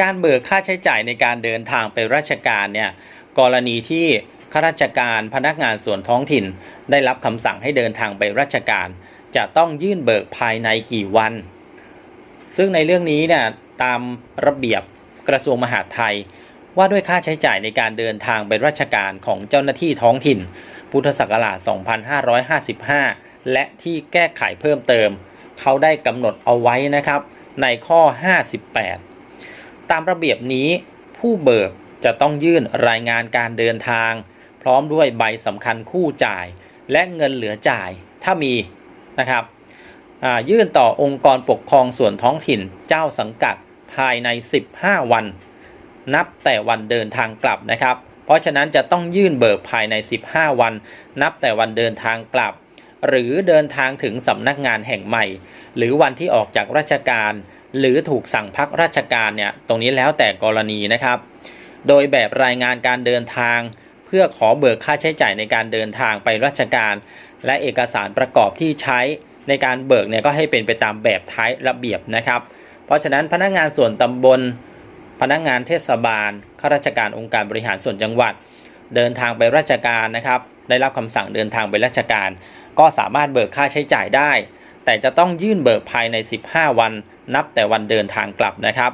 การเบิกค่าใช้จ่ายในการเดินทางไปราชการเนี่ยกรณีที่ข้าราชการพนักงานส่วนท้องถิ่น ได้รับคำสั่งให้เดินทางไปราชการ จะต้องยื่นเบิกภายในกี่วัน ซึ่งในเรื่องนี้เนี่ยตามระเบียบกระทรวงมหาดไทย ว่าด้วยค่าใช้จ่ายในการเดินทางไปราชการของเจ้าหน้าที่ท้องถิ่น พุทธศักราช 2555 และที่แก้ไขเพิ่มเติม เขาได้กำหนดเอาไว้นะครับ ในข้อ 58 ตามระเบียบนี้ ผู้เบิกจะต้องยื่นรายงานการเดินทาง พร้อมด้วยใบสำคัญคู่จ่าย และเงินเหลือจ่ายถ้ามีนะครับยื่นต่อองค์กรปกครองส่วนท้องถิ่นเจ้าสังกัดภายใน 15 วัน นับแต่วันเดินทางกลับนะครับ เพราะฉะนั้นจะต้องยื่นเบิกภายใน 15 วัน นับแต่วันเดินทางกลับ หรือเดินทางถึงสำนักงานแห่งใหม่ หรือวันที่ออกจากราชการ หรือถูกสั่งพักราชการเนี่ยตรงนี้แล้วแต่กรณีนะครับ โดยแบบรายงานการเดินทาง เพื่อขอเบิกค่าใช้จ่ายในการเดินทางไปราชการ และเอกสารประกอบที่ใช้ในการเบิกเนี่ยก็ให้เป็นไปตามแบบท้ายระเบียบนะครับ เพราะฉะนั้นพนักงานส่วนตำบล พนักงานเทศบาลข้าราชการองค์การบริหารส่วนจังหวัด เดินทางไปราชการนะครับ ได้รับคำสั่งเดินทางไปราชการ ก็สามารถเบิกค่าใช้จ่ายได้ แต่จะต้องยื่นเบิกภายใน 15 วัน นับแต่วันเดินทางกลับนะครับ